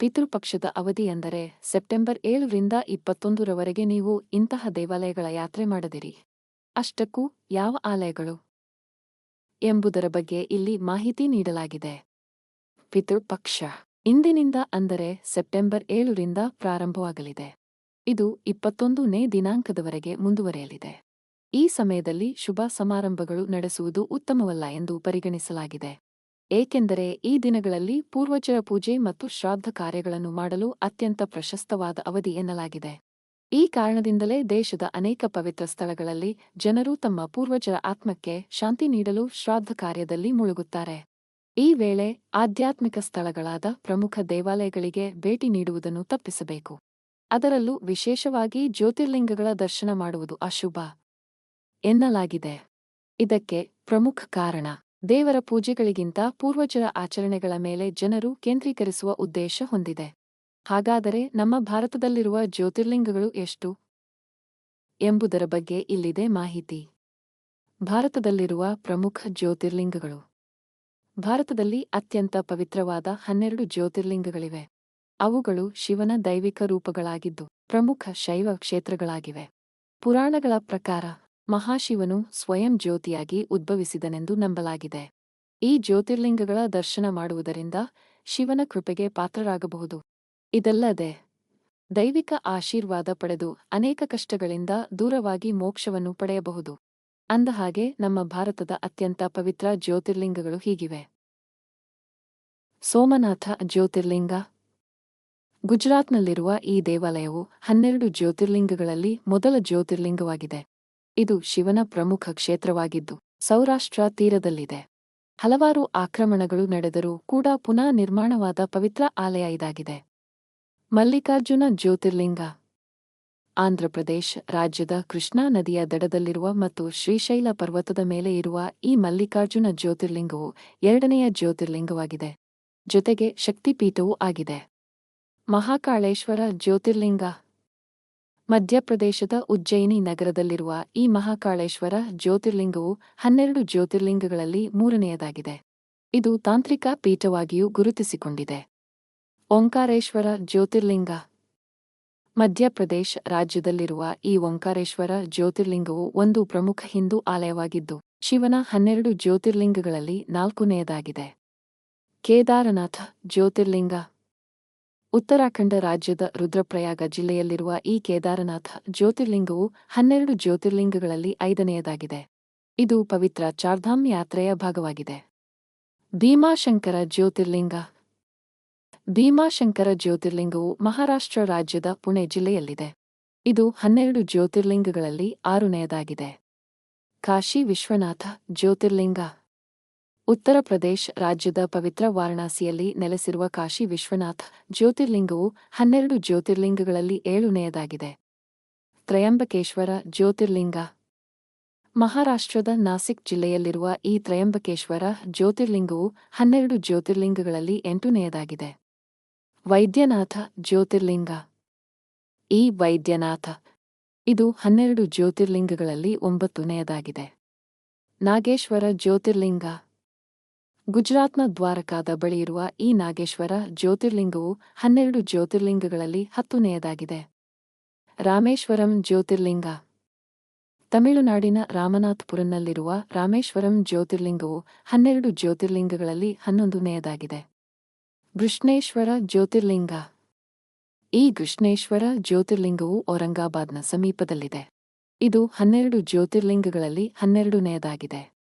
ಪಿತೃಪಕ್ಷದ ಅವಧಿ ಎಂದರೆ ಸೆಪ್ಟೆಂಬರ್ ಏಳರಿಂದ ಇಪ್ಪತ್ತೊಂದರವರೆಗೆ ನೀವು ಇಂತಹ ದೇವಾಲಯಗಳ ಯಾತ್ರೆ ಮಾಡದಿರಿ. ಅಷ್ಟಕ್ಕೂ ಯಾವ ಆಲಯಗಳು? ಎಂಬುದರ ಬಗ್ಗೆ ಇಲ್ಲಿ ಮಾಹಿತಿ ನೀಡಲಾಗಿದೆ. ಪಿತೃಪಕ್ಷ ಇಂದಿನಿಂದ ಅಂದರೆ ಸೆಪ್ಟೆಂಬರ್ ಏಳರಿಂದ ಪ್ರಾರಂಭವಾಗಲಿದೆ. ಇದು ಇಪ್ಪತ್ತೊಂದನೇ ದಿನಾಂಕದವರೆಗೆ ಮುಂದುವರೆಯಲಿದೆ. ಈ ಸಮಯದಲ್ಲಿ ಶುಭ ಸಮಾರಂಭಗಳು ನಡೆಸುವುದು ಉತ್ತಮವಲ್ಲ ಎಂದು ಪರಿಗಣಿಸಲಾಗಿದೆ. ಏಕೆಂದರೆ ಈ ದಿನಗಳಲ್ಲಿ ಪೂರ್ವಜರ ಪೂಜೆ ಮತ್ತು ಶ್ರಾದ್ದ ಕಾರ್ಯಗಳನ್ನು ಮಾಡಲು ಅತ್ಯಂತ ಪ್ರಶಸ್ತವಾದ ಅವಧಿ ಎನ್ನಲಾಗಿದೆ. ಈ ಕಾರಣದಿಂದಲೇ ದೇಶದ ಅನೇಕ ಪವಿತ್ರ ಸ್ಥಳಗಳಲ್ಲಿ ಜನರು ತಮ್ಮ ಪೂರ್ವಜರ ಆತ್ಮಕ್ಕೆ ಶಾಂತಿ ನೀಡಲು ಶ್ರಾದ್ದ ಕಾರ್ಯದಲ್ಲಿ ಮುಳುಗುತ್ತಾರೆ. ಈ ವೇಳೆ ಆಧ್ಯಾತ್ಮಿಕ ಸ್ಥಳಗಳಾದ ಪ್ರಮುಖ ದೇವಾಲಯಗಳಿಗೆ ಭೇಟಿ ನೀಡುವುದನ್ನು ತಪ್ಪಿಸಬೇಕು. ಅದರಲ್ಲೂ ವಿಶೇಷವಾಗಿ ಜ್ಯೋತಿರ್ಲಿಂಗಗಳ ದರ್ಶನ ಮಾಡುವುದು ಅಶುಭ ಎನ್ನಲಾಗಿದೆ. ಇದಕ್ಕೆ ಪ್ರಮುಖ ಕಾರಣ ದೇವರ ಪೂಜೆಗಳಿಗಿಂತ ಪೂರ್ವಜರ ಆಚರಣೆಗಳ ಮೇಲೆ ಜನರು ಕೇಂದ್ರೀಕರಿಸುವ ಉದ್ದೇಶ ಹೊಂದಿದೆ. ಹಾಗಾದರೆ ನಮ್ಮ ಭಾರತದಲ್ಲಿರುವ ಜ್ಯೋತಿರ್ಲಿಂಗಗಳು ಎಷ್ಟು? ಎಂಬುದರ ಬಗ್ಗೆ ಇಲ್ಲಿದೆ ಮಾಹಿತಿ. ಭಾರತದಲ್ಲಿರುವ ಪ್ರಮುಖ ಜ್ಯೋತಿರ್ಲಿಂಗಗಳು. ಭಾರತದಲ್ಲಿ ಅತ್ಯಂತ ಪವಿತ್ರವಾದ ಹನ್ನೆರಡು ಜ್ಯೋತಿರ್ಲಿಂಗಗಳಿವೆ. ಅವುಗಳು ಶಿವನ ದೈವಿಕ ರೂಪಗಳಾಗಿದ್ದು ಪ್ರಮುಖ ಶೈವ ಕ್ಷೇತ್ರಗಳಾಗಿವೆ. ಪುರಾಣಗಳ ಪ್ರಕಾರ ಮಹಾಶಿವನು ಸ್ವಯಂ ಜ್ಯೋತಿಯಾಗಿ ಉದ್ಭವಿಸಿದನೆಂದು ನಂಬಲಾಗಿದೆ. ಈ ಜ್ಯೋತಿರ್ಲಿಂಗಗಳ ದರ್ಶನ ಮಾಡುವುದರಿಂದ ಶಿವನ ಕೃಪೆಗೆ ಪಾತ್ರರಾಗಬಹುದು. ಇದಲ್ಲದೆ, ದೈವಿಕ ಆಶೀರ್ವಾದ ಪಡೆದು ಅನೇಕ ಕಷ್ಟಗಳಿಂದ ದೂರವಾಗಿ ಮೋಕ್ಷವನ್ನು ಪಡೆಯಬಹುದು. ಅಂದಹಾಗೆ, ನಮ್ಮ ಭಾರತದ ಅತ್ಯಂತ ಪವಿತ್ರ ಜ್ಯೋತಿರ್ಲಿಂಗಗಳು ಹೀಗಿವೆ. ಸೋಮನಾಥ ಜ್ಯೋತಿರ್ಲಿಂಗ. ಗುಜರಾತ್ನಲ್ಲಿರುವ ಈ ದೇವಾಲಯವು ಹನ್ನೆರಡು ಜ್ಯೋತಿರ್ಲಿಂಗಗಳಲ್ಲಿ ಮೊದಲ ಜ್ಯೋತಿರ್ಲಿಂಗವಾಗಿದೆ. ಇದು ಶಿವನ ಪ್ರಮುಖ ಕ್ಷೇತ್ರವಾಗಿದ್ದು ಸೌರಾಷ್ಟ್ರ ತೀರದಲ್ಲಿದೆ. ಹಲವಾರು ಆಕ್ರಮಣಗಳು ನಡೆದರೂ ಕೂಡ ಪುನಃ ನಿರ್ಮಾಣವಾದ ಪವಿತ್ರ ಆಲಯ ಇದಾಗಿದೆ. ಮಲ್ಲಿಕಾರ್ಜುನ ಜ್ಯೋತಿರ್ಲಿಂಗ. ಆಂಧ್ರಪ್ರದೇಶ ರಾಜ್ಯದ ಕೃಷ್ಣಾ ನದಿಯ ದಡದಲ್ಲಿರುವ ಮತ್ತು ಶ್ರೀಶೈಲ ಪರ್ವತದ ಮೇಲೆ ಇರುವ ಈ ಮಲ್ಲಿಕಾರ್ಜುನ ಜ್ಯೋತಿರ್ಲಿಂಗವು ಎರಡನೆಯ ಜ್ಯೋತಿರ್ಲಿಂಗವಾಗಿದೆ. ಜೊತೆಗೆ ಶಕ್ತಿಪೀಠವೂ ಆಗಿದೆ. ಮಹಾಕಾಳೇಶ್ವರ ಜ್ಯೋತಿರ್ಲಿಂಗ. ಮಧ್ಯಪ್ರದೇಶದ ಉಜ್ಜಯಿನಿ ನಗರದಲ್ಲಿರುವ ಈ ಮಹಾಕಾಳೇಶ್ವರ ಜ್ಯೋತಿರ್ಲಿಂಗವು ಹನ್ನೆರಡು ಜ್ಯೋತಿರ್ಲಿಂಗಗಳಲ್ಲಿ ಮೂರನೆಯದಾಗಿದೆ. ಇದು ತಾಂತ್ರಿಕ ಪೀಠವಾಗಿಯೂ ಗುರುತಿಸಿಕೊಂಡಿದೆ. ಓಂಕಾರೇಶ್ವರ ಜ್ಯೋತಿರ್ಲಿಂಗ. ಮಧ್ಯಪ್ರದೇಶ ರಾಜ್ಯದಲ್ಲಿರುವ ಈ ಓಂಕಾರೇಶ್ವರ ಜ್ಯೋತಿರ್ಲಿಂಗವು ಒಂದು ಪ್ರಮುಖ ಹಿಂದೂ ಆಲಯವಾಗಿದ್ದು, ಶಿವನ ಹನ್ನೆರಡು ಜ್ಯೋತಿರ್ಲಿಂಗಗಳಲ್ಲಿ ನಾಲ್ಕನೆಯದಾಗಿದೆ. ಕೇದಾರನಾಥ ಜ್ಯೋತಿರ್ಲಿಂಗ. ಉತ್ತರಾಖಂಡ ರಾಜ್ಯದ ರುದ್ರಪ್ರಯಾಗ ಜಿಲ್ಲೆಯಲ್ಲಿರುವ ಈ ಕೇದಾರನಾಥ ಜ್ಯೋತಿರ್ಲಿಂಗವು ಹನ್ನೆರಡು ಜ್ಯೋತಿರ್ಲಿಂಗಗಳಲ್ಲಿ ಐದನೆಯದಾಗಿದೆ. ಇದು ಪವಿತ್ರ ಚಾರ್ಧಾಮ್ ಯಾತ್ರೆಯ ಭಾಗವಾಗಿದೆ. ಭೀಮಾಶಂಕರ ಜ್ಯೋತಿರ್ಲಿಂಗ. ಭೀಮಾಶಂಕರ ಜ್ಯೋತಿರ್ಲಿಂಗವು ಮಹಾರಾಷ್ಟ್ರ ರಾಜ್ಯದ ಪುಣೆ ಜಿಲ್ಲೆಯಲ್ಲಿದೆ. ಇದು ಹನ್ನೆರಡು ಜ್ಯೋತಿರ್ಲಿಂಗಗಳಲ್ಲಿ ಆರುನೆಯದಾಗಿದೆ. ಕಾಶಿ ವಿಶ್ವನಾಥ ಜ್ಯೋತಿರ್ಲಿಂಗ. ಉತ್ತರ ಪ್ರದೇಶ ರಾಜ್ಯದ ಪವಿತ್ರ ವಾರಣಾಸಿಯಲ್ಲಿ ನೆಲೆಸಿರುವ ಕಾಶಿ ವಿಶ್ವನಾಥ್ ಜ್ಯೋತಿರ್ಲಿಂಗವು ಹನ್ನೆರಡು ಜ್ಯೋತಿರ್ಲಿಂಗಗಳಲ್ಲಿ ಏಳುನೆಯದಾಗಿದೆ. ತ್ರಯಂಬಕೇಶ್ವರ ಜ್ಯೋತಿರ್ಲಿಂಗ. ಮಹಾರಾಷ್ಟ್ರದ ನಾಸಿಕ್ ಜಿಲ್ಲೆಯಲ್ಲಿರುವ ಈ ತ್ರಯಂಬಕೇಶ್ವರ ಜ್ಯೋತಿರ್ಲಿಂಗವು ಹನ್ನೆರಡು ಜ್ಯೋತಿರ್ಲಿಂಗಗಳಲ್ಲಿ ಎಂಟುನೆಯದಾಗಿದೆ. ವೈದ್ಯನಾಥ ಜ್ಯೋತಿರ್ಲಿಂಗ. ಈ ವೈದ್ಯನಾಥ. ಇದು ಹನ್ನೆರಡು ಜ್ಯೋತಿರ್ಲಿಂಗಗಳಲ್ಲಿ ಒಂಬತ್ತನೆಯದಾಗಿದೆ. ನಾಗೇಶ್ವರ ಜ್ಯೋತಿರ್ಲಿಂಗ. ಗುಜರಾತ್ನ ದ್ವಾರಕಾದ ಬಳಿಯಿರುವ ಈ ನಾಗೇಶ್ವರ ಜ್ಯೋತಿರ್ಲಿಂಗವು ಹನ್ನೆರಡು ಜ್ಯೋತಿರ್ಲಿಂಗಗಳಲ್ಲಿ ಹತ್ತನೆಯದಾಗಿದೆ. ರಾಮೇಶ್ವರಂ ಜ್ಯೋತಿರ್ಲಿಂಗ. ತಮಿಳುನಾಡಿನ ರಾಮನಾಥ್ಪುರಂನಲ್ಲಿರುವ ರಾಮೇಶ್ವರಂ ಜ್ಯೋತಿರ್ಲಿಂಗವು ಹನ್ನೆರಡು ಜ್ಯೋತಿರ್ಲಿಂಗಗಳಲ್ಲಿ ಹನ್ನೊಂದನೆಯದಾಗಿದೆ. ಕೃಷ್ಣೇಶ್ವರ ಜ್ಯೋತಿರ್ಲಿಂಗ. ಈ ಕೃಷ್ಣೇಶ್ವರ ಜ್ಯೋತಿರ್ಲಿಂಗವು ಔರಂಗಾಬಾದ್ನ ಸಮೀಪದಲ್ಲಿದೆ. ಇದು ಹನ್ನೆರಡು ಜ್ಯೋತಿರ್ಲಿಂಗಗಳಲ್ಲಿ ಹನ್ನೆರಡನೆಯದಾಗಿದೆ.